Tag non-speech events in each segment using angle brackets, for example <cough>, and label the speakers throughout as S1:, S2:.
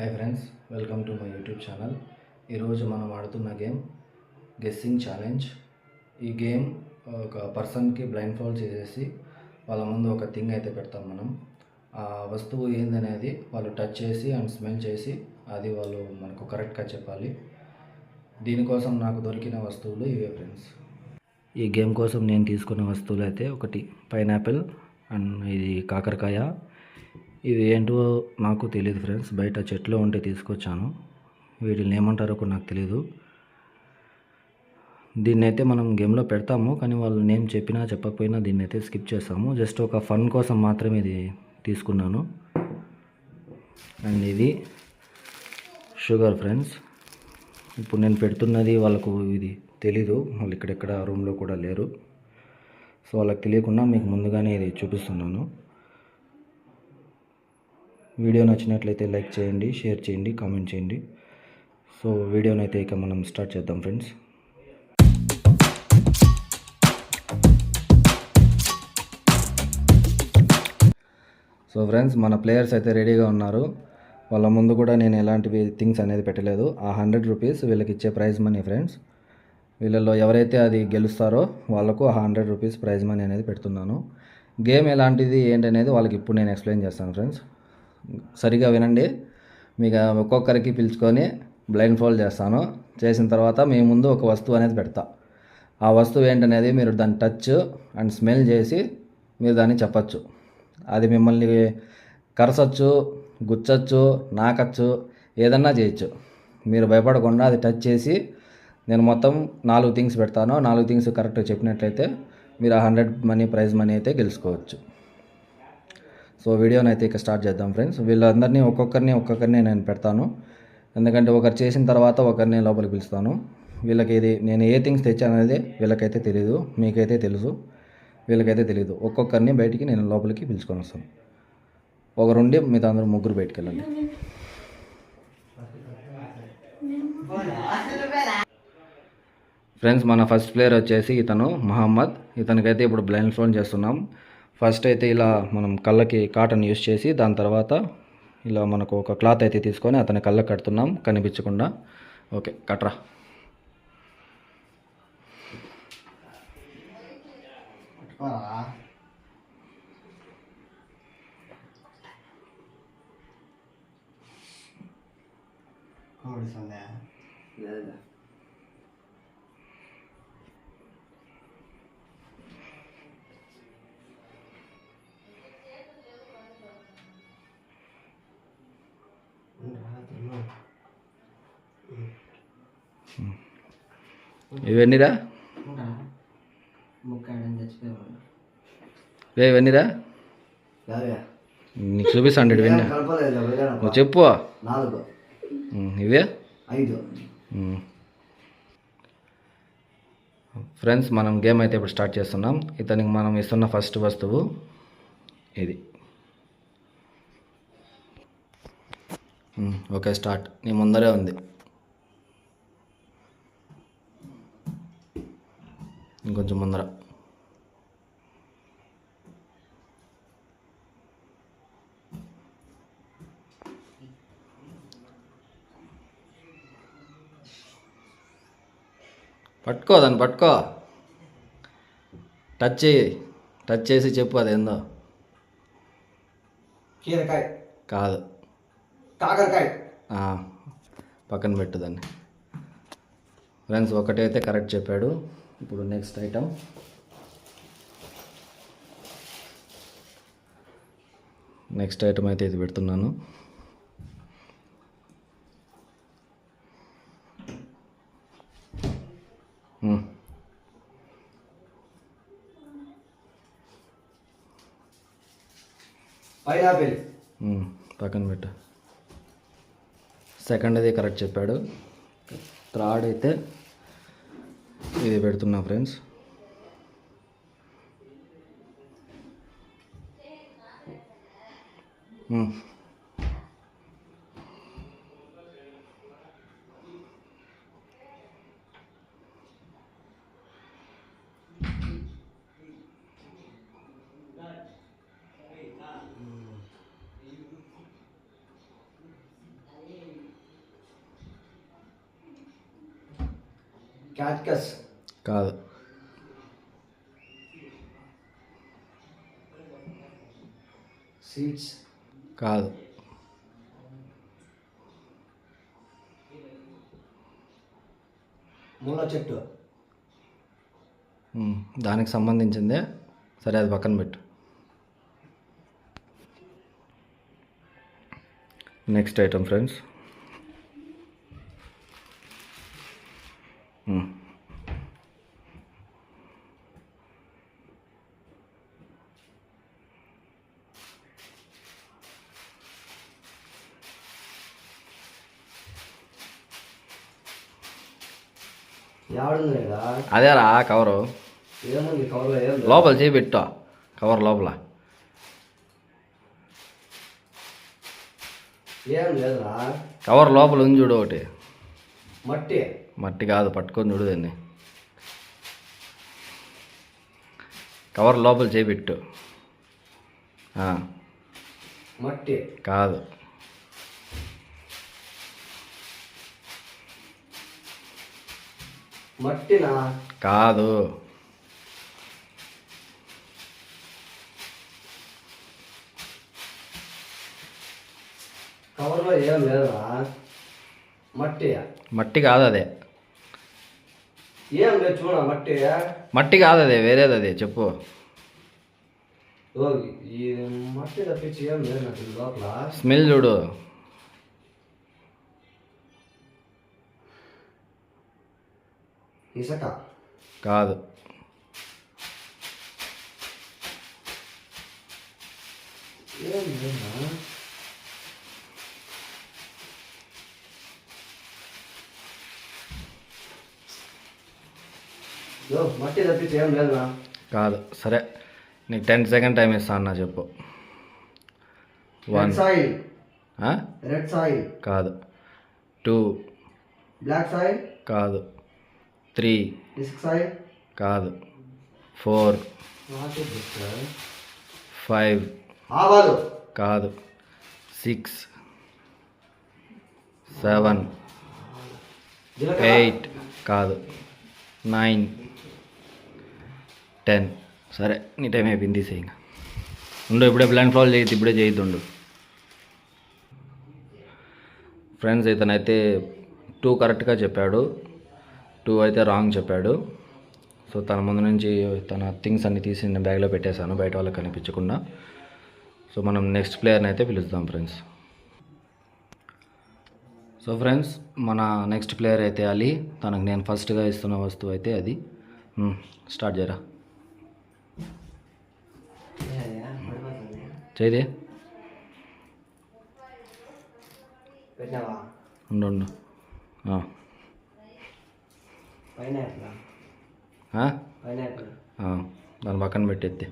S1: Hi friends welcome to my YouTube channel ఈరోజు మనం ఆడుతున్న గేమ్ గెస్సింగ్ ఛాలెంజ్ ఈ గేమ్ ఒక పర్సన్కి బ్లైండ్ ఫోల్డ్ చేసేసి వాళ్ళ ముందు ఒక థింగ్ అయితే పెడతాం మనం. ఆ వస్తువు ఏందనేది వాళ్ళు టచ్ చేసి అండ్ స్మెల్ చేసి అది వాళ్ళు మనకు కరెక్ట్గా చెప్పాలి. దీనికోసం నాకు దొరికిన వస్తువులు ఇవే ఫ్రెండ్స్ ఈ గేమ్ కోసం నేను తీసుకున్న వస్తువులు అయితే ఒకటి పైనాపిల్ అండ్ ఇది కాకరకాయ. ఇవి ఏంటో నాకు తెలియదు ఫ్రెండ్స్. బయట చెట్లు ఉంటే తీసుకొచ్చాను. వీటిని ఏమంటారో కూడా నాకు తెలియదు దీన్ని అయితే మనం గేమ్లో పెడతాము కానీ వాళ్ళు నేమ్ చెప్పినా చెప్పకపోయినా దీన్ని అయితే స్కిప్ చేస్తాము. జస్ట్ ఒక ఫన్ కోసం మాత్రమే ఇది తీసుకున్నాను. అండ్ ఇది షుగర్ ఫ్రెండ్స్. ఇప్పుడు నేను పెడుతున్నది వాళ్ళకు ఇది తెలీదు. వాళ్ళు ఇక్కడెక్కడ రూమ్లో కూడా లేరు. సో వాళ్ళకి తెలియకుండా మీకు ముందుగానే ఇది చూపిస్తున్నాను. వీడియో నచ్చినట్లయితే లైక్ చేయండి షేర్ చేయండి కామెంట్ చేయండి. సో వీడియోని అయితే ఇక మనం స్టార్ట్ చేద్దాం ఫ్రెండ్స్. సో ఫ్రెండ్స్ మన ప్లేయర్స్ అయితే రెడీగా ఉన్నారు. వాళ్ళ ముందు కూడా నేను ఎలాంటివి థింగ్స్ అనేది పెట్టలేదు. ఆ హండ్రెడ్ రూపీస్ వీళ్ళకి ఇచ్చే ప్రైజ్ మనీ ఫ్రెండ్స్. వీళ్ళలో ఎవరైతే అది గెలుస్తారో వాళ్ళకు ఆ హండ్రెడ్ రూపీస్ ప్రైజ్ మనీ అనేది పెడుతున్నాను. గేమ్ ఎలాంటిది ఏంటనేది వాళ్ళకి ఇప్పుడు నేను ఎక్స్ప్లెయిన్ చేస్తాను ఫ్రెండ్స్. సరిగా వినండి. మీకు ఒక్కొక్కరికి పిలుచుకొని బ్లైండ్ ఫోల్డ్ చేస్తాను. చేసిన తర్వాత మీ ముందు ఒక వస్తువు అనేది పెడతా. ఆ వస్తువు ఏంటనేది మీరు దాన్ని టచ్ అండ్ స్మెల్ చేసి మీరు దాన్ని చెప్పచ్చు. అది మిమ్మల్ని కరసచ్చు గుచ్చచ్చు నాకచ్చు ఏదన్నా చేయొచ్చు. మీరు భయపడకుండా అది టచ్ చేసి నేను మొత్తం నాలుగు థింగ్స్ పెడతాను. నాలుగు థింగ్స్ కరెక్ట్గా చెప్పినట్లయితే మీరు ఆ హండ్రెడ్ మనీ ప్రైజ్ మనీ అయితే గెలుచుకోవచ్చు. సో వీడియోని అయితే ఇక స్టార్ట్ చేద్దాం ఫ్రెండ్స్. వీళ్ళందరినీ ఒక్కొక్కరిని ఒక్కొక్కరిని నేను పెడతాను. ఎందుకంటే ఒకరు చేసిన తర్వాత ఒకరిని లోపలికి పిలుస్తాను. వీళ్ళకి ఇది నేను ఏ థింగ్స్ తెచ్చాననేది వీళ్ళకైతే తెలియదు మీకైతే తెలుసు. వీళ్ళకైతే తెలియదు ఒక్కొక్కరిని బయటికి నేను లోపలికి పిలుచుకొని వస్తాను. ఒకరుండి మిగతా అందరూ ముగ్గురు బయటికి వెళ్ళండి ఫ్రెండ్స్ మన ఫస్ట్ ప్లేయర్ వచ్చేసి ఇతను మహమ్మద్. ఇతనికైతే ఇప్పుడు బ్లైండ్ ఫోన్ చేస్తున్నాం. ఫస్ట్ అయితే ఇలా మనం కళ్ళకి కాటన్ యూస్ చేసి దాని తర్వాత ఇలా మనకు ఒక క్లాత్ అయితే తీసుకొని అతని కళ్ళకి కడుతున్నాం కనిపించకుండా. ఓకే కట్రా. ఇవన్నీరా? రే ఇవన్నీరా? నీకు చూపిస్తాండి ఇవన్నీ నువ్వు చెప్పు. ఇవే? ఫ్రెండ్స్ మనం గేమ్ అయితే ఇప్పుడు స్టార్ట్ చేస్తున్నాం. ఇతనికి మనం ఇస్తున్న ఫస్ట్ వస్తువు ఇది. Okay start. నీ ముందరే ఉంది. ఇంకొంచెం ముందర. పట్టుకో దాన్ని పట్టుకో. టచ్ చేయి. టచ్ చేసి చెప్పు అదేందో.
S2: కీరకాయ.
S1: కాదు.
S2: కాకరకాయ.
S1: పక్కన పెట్టు దాన్ని. ఫ్రెండ్స్ ఒకటైతే కరెక్ట్ చెప్పాడు. ఇప్పుడు నెక్స్ట్ ఐటమ్ నెక్స్ట్ ఐటమ్ అయితే ఇది పెడుతున్నాను.
S2: పైనాపిల్
S1: ఉమ్, పక్కన పెట్టు. సెకండ్ అది కరెక్ట్ చెప్పాడు. థర్డ్ అయితే पड़ना फ्रेंड्स क्या
S2: कस
S1: కాదు.
S2: సీడ్స్.
S1: కాదు.
S2: ముళ్ళ చెట్టు.
S1: దానికి సంబంధించిందే. సరే అది పక్కన పెట్టు. Next item friends. అదేరా కవరు. లోపల చేయి పెట్టు కవర్ లోపల. కవర్ లోపల ఉంది చూడు ఒకటి.
S2: మట్టి.
S1: మట్టి కాదు పట్టుకొని చూడు దాన్ని. కవర్ లోపల చేయి పెట్టు ఆ,
S2: మట్టి.
S1: కాదు.
S2: మట్టినా?
S1: కాదు.
S2: కవర్లో ఏం లేదురా. మట్టి
S1: మట్టి కాదు అదే.
S2: ఏం లేదు చూడ మట్టి.
S1: మట్టి కాదు అదే వేరేది అదే చెప్పు.
S2: ఈ మట్టి తప్పించి ఏం లేదు నాకు లోపల.
S1: స్మెల్ చూడు.
S2: ఇసక.
S1: కాదు.
S2: మట్టి తప్పించి ఏం లేదునా
S1: కాదు. సరే నీకు టెన్ సెకండ్ టైం ఇస్తా అన్న చెప్పు. వన్
S2: సాయిల్
S1: ఆ?
S2: రెడ్ సాయిల్
S1: కాదు. టూ
S2: బ్లాక్ సాయిల్
S1: కాదు. త్రీ. కాదు. ఫోర్. ఫైవ్. కాదు. సిక్స్. సెవెన్. ఎయిట్. కాదు. నైన్. టెన్. సరే నీ టైం అయిపోయింది తీసేయి ఇంకా. ఉండు ఇప్పుడే బ్లాంక్ ఫ్లవర్ చేయొద్దు ఇప్పుడే చేయొద్దు ఫ్రెండ్స్ ఇతనైతే టూ కరెక్ట్గా చెప్పాడు. టూ అయితే రాంగ్ చెప్పాడు. సో తన ముందు నుంచి తన థింగ్స్ అన్ని తీసి నేను బ్యాగ్లో పెట్టేశాను బయట వాళ్ళకి కనిపించకుండా. సో మనం నెక్స్ట్ ప్లేయర్ని అయితే పిలుస్తాం ఫ్రెండ్స్. సో ఫ్రెండ్స్ మన నెక్స్ట్ ప్లేయర్ అయితే అలీ. తనకు నేను ఫస్ట్గా ఇస్తున్న వస్తువు అయితే అది. స్టార్ట్ చేయరా
S2: పెట్టినావా?
S1: ఉండు ఉండు ఆ.
S2: పైన ఎట్లా
S1: ఆ?
S2: పైన ఎట్లా
S1: ఆ, దాని పక్కన పెట్టేద్ది.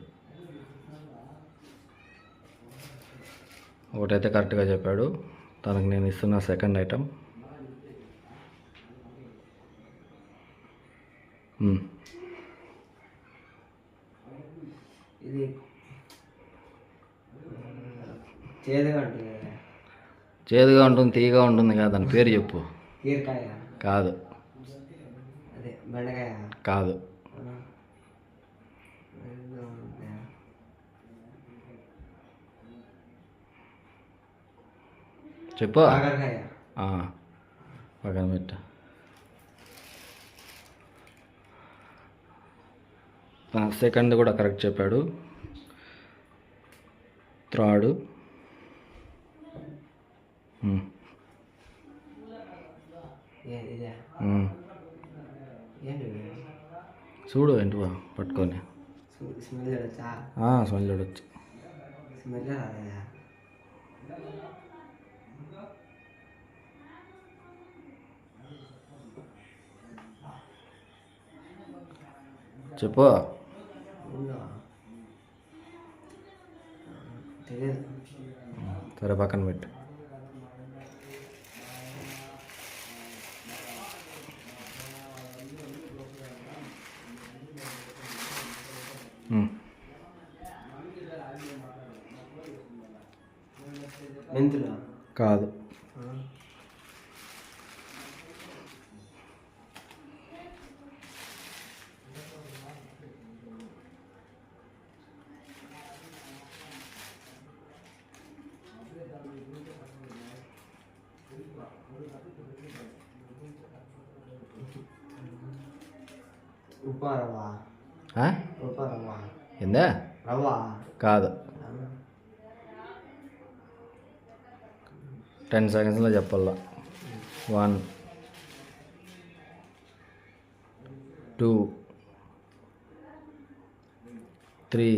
S1: ఒకటైతే కరెక్ట్గా చెప్పాడు. తనకు నేను ఇస్తున్న సెకండ్ ఐటమ్.
S2: ఇది చేదుగా ఉంటుంది
S1: చేదుగా ఉంటుంది తీయగా ఉంటుంది కదా దాని పేరు చెప్పు. కాదు.
S2: అదే బెండకాయ.
S1: కాదు. చెప్పు. పక్కన పెట్ట. సెకండ్ కూడా కరెక్ట్ చెప్పాడు.
S2: ఇదే.
S1: ఉమ్.
S2: ఏంటి ఇది?
S1: చూడు ఏంటి పట్టుకొని.
S2: స్మె- స్మెల్ చూడొచ్చా
S1: చెప్పు. సరే పక్కన పెట్టు.
S2: మెంతులా?
S1: కాదు. టెన్ సెకండ్స్లో చెప్పాల? వన్ టూ త్రీ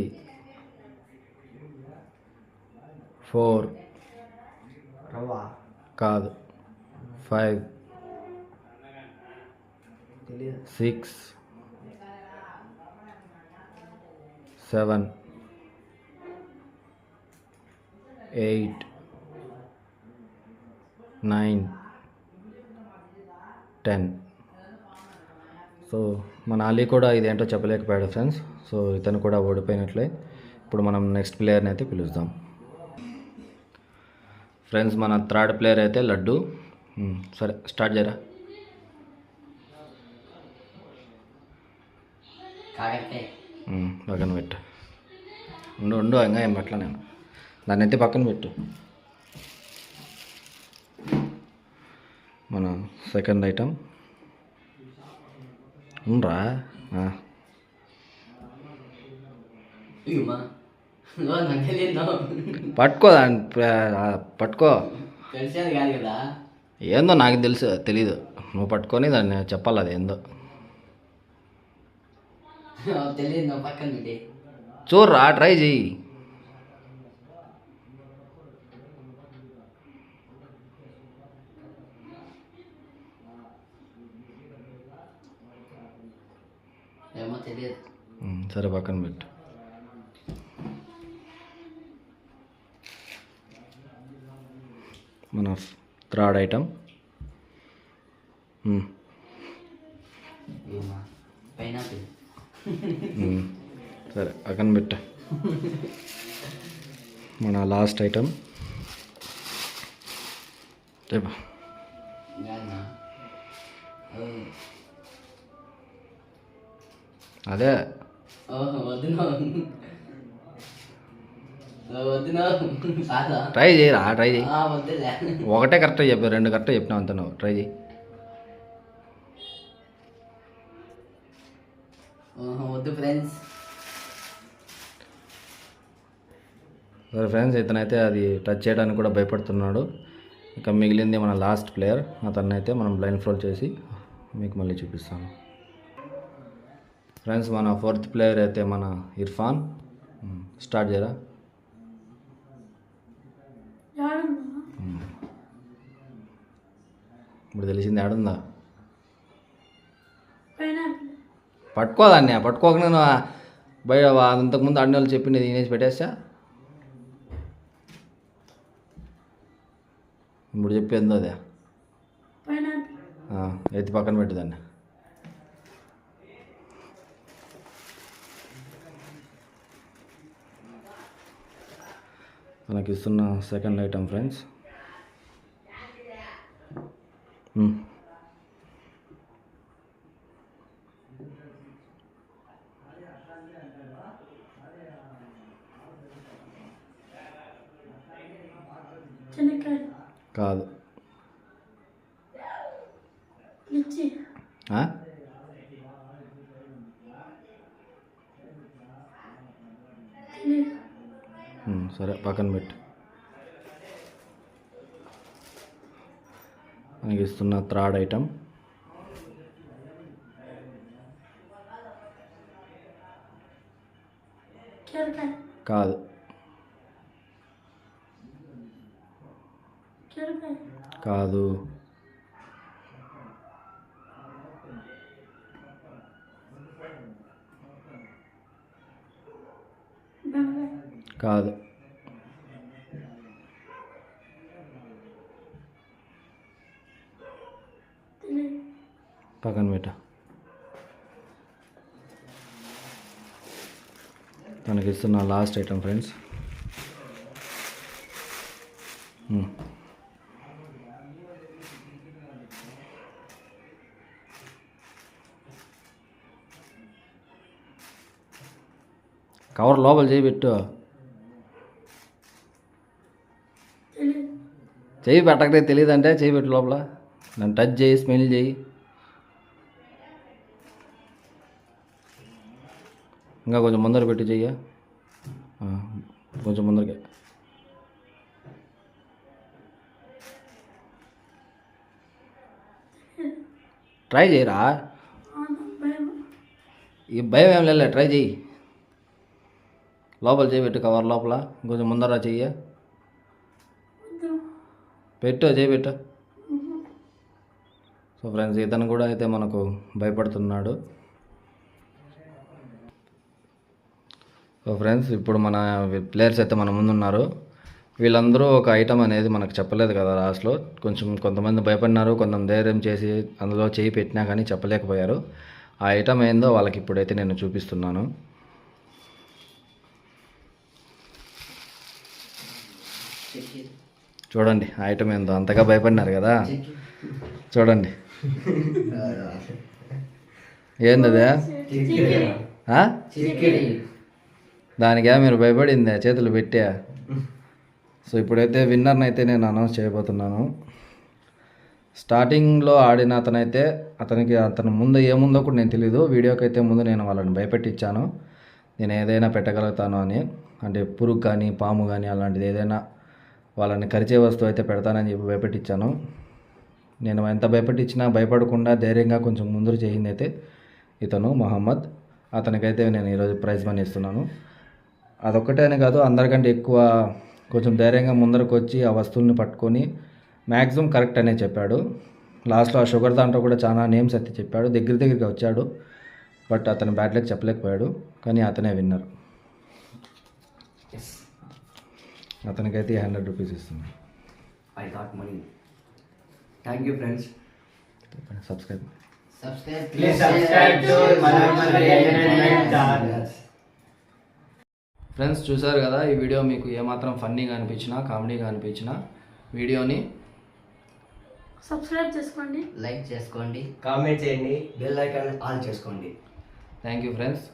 S1: ఫోర్ కాదు five six seven eight nine ten. So మన అలీ కూడా ఇదేంటో చెప్పలేకపోయాడు ఫ్రెండ్స్. సో ఇతను కూడా ఓడిపోయినట్లే. ఇప్పుడు మనం నెక్స్ట్ ప్లేయర్ని అయితే పిలుద్దాం. ఫ్రెండ్స్ మన థర్డ్ ప్లేయర్ అయితే లడ్డు. సరే స్టార్ట్ చేయరా పక్కన పెట్టు. ఉండు ఉండు ఇంకా ఏం పెట్టలే నేను. దాన్ని అయితే పక్కన పెట్టు. మన సెకండ్ ఐటమ్ ఉండరా? పట్టుకో. పట్టుకో ఏందో నాకు తెలుసు తెలీదు. నువ్వు పట్టుకొని దాన్ని చెప్పాలి అది ఏందో. చూడరా ట్రై చెయ్యి.
S3: తెలియదు.
S1: సరే పక్కన పెట్టు. మన థర్డ్ ఐటమ్.
S3: పైనాపిల్.
S1: సరే పక్కన పెట్టు. మన లాస్ట్ ఐటమ్. చెప్పు అదే ట్రై చేయరా ట్రై చేయి ఒకటే కరెక్ట్గా చెప్పావు రెండు కరెక్ట్గా చెప్పినావు అంత నువ్వు ట్రై చేయి
S3: వద్దు ఫ్రెండ్స్
S1: సరే ఫ్రెండ్స్ ఇతనైతే అది టచ్ చేయడానికి కూడా భయపడుతున్నాడు. ఇక మిగిలింది మన లాస్ట్ ప్లేయర్ అతన్ని అయితే మనం బ్లైండ్ ఫ్రోల్ చేసి మీకు మళ్ళీ చూపిస్తాను. ఫ్రెండ్స్ మన ఫోర్త్ ప్లేయర్ అయితే మన ఇర్ఫాన్. స్టార్ట్ చేయరా ఇప్పుడు తెలిసింది ఆడుందా? పట్టుకో దాన్ని పట్టుకోక నేను బయట అంతకుముందు ఆడిన వాళ్ళు చెప్పింది తినేసి పెట్టేస్తా. ఇప్పుడు చెప్పేందో అదే. ఎత్తి పక్కన పెట్టుదాన్ని మనకి ఇస్తున్న సెకండ్ ఐటమ్ ఫ్రెండ్స్. కాదు ఆ? మ్, సరే పక్కన పెట్టు. మనకి ఇస్తున్న థర్డ్ ఐటమ్. కాదు. కాదు. కాదు. పక్కన పెట్ట తనకి ఇస్తున్న last item friends hmm. Cover లోపల చేయి పెట్టు తెలియదంటే చేయి పెట్టు లోపల. నన్ను టచ్ చేయి స్మెల్ చేయి. ఇంకా కొంచెం ముందర పెట్టి చెయ్య. కొంచెం ముందరకే. ట్రై చేయరా? ఈ భయం ఏం లేదు ట్రై చెయ్యి. లోపల చేయపెట్టు కవర్ లోపల. కొంచెం ముందర చెయ్యి. పెట్టు చేయబెట్టు సో ఫ్రెండ్స్ ఇతను కూడా అయితే మనకు భయపడుతున్నాడు. సో ఫ్రెండ్స్ ఇప్పుడు మన ప్లేయర్స్ అయితే మన ముందు ఉన్నారు వీళ్ళందరూ ఒక ఐటమ్ అనేది మనకు చెప్పలేదు కదా లాస్ట్లో కొంచెం కొంతమంది భయపడినారు కొంతమంది ధైర్యం చేసి అందులో చేయి పెట్టినా కానీ చెప్పలేకపోయారు. ఆ ఐటమ్ ఏందో వాళ్ళకి ఇప్పుడైతే నేను చూపిస్తున్నాను. చూడండి ఆ ఐటమ్ ఏందో. అంతగా భయపడినారు కదా. చూడండి. <laughs> ఏందదే? దానికే మీరు భయపడిందే చేతులు పెట్టా. సో ఇప్పుడైతే విన్నర్ని అయితే నేను అనౌన్స్ చేయబోతున్నాను. స్టార్టింగ్లో ఆడిన అతనైతే అతనికి అతను ముందు ఏముందో కూడా నేను తెలీదు. వీడియోకి అయితే ముందు నేను వాళ్ళని భయపెట్టించాను నేను ఏదైనా పెట్టగలుగుతాను అని. అంటే పురుగు కానీ పాము కానీ అలాంటిది ఏదైనా వాళ్ళని కరిచే వస్తువు అయితే పెడతానని చెప్పి భయపెట్టించాను నేను ఎంత భయపెట్టించినా భయపడకుండా ధైర్యంగా కొంచెం ముందు చేయింది అయితే ఇతను మహమ్మద్. అతనికైతే నేను ఈరోజు ప్రైజ్ మనీ ఇస్తున్నాను. అదొక్కటేనే కాదు అందరికంటే ఎక్కువ కొంచెం ధైర్యంగా ముందరకు వచ్చి ఆ వస్తువుల్ని పట్టుకొని మ్యాక్సిమం కరెక్ట్ అనే చెప్పాడు. లాస్ట్లో ఆ షుగర్ దాంట్లో కూడా చాలా నేమ్స్ అయితే చెప్పాడు. దగ్గర దగ్గరికి వచ్చాడు. బట్ అతను బ్యాట్లెక్ చెప్పలేకపోయాడు. కానీ అతనే విన్నర్. అతనికైతే హండ్రెడ్ రూపీస్ ఇస్తున్నాను.
S2: I thought money thank you friends
S1: subscribe.
S3: Subscribe
S2: please subscribe to మనోమల్ entertainment channel
S1: friends చూసారు కదా ఈ వీడియో మీకు ఏమాత్రం ఫన్నీగా అనిపించినా కామెడీగా అనిపించినా వీడియోని
S4: సబ్స్క్రైబ్ చేసుకోండి.
S3: లైక్ చేసుకోండి
S2: కామెంట్ చేయండి బెల్ ఐకాన్ ఆన్ చేసుకోండి.
S1: Thank you friends.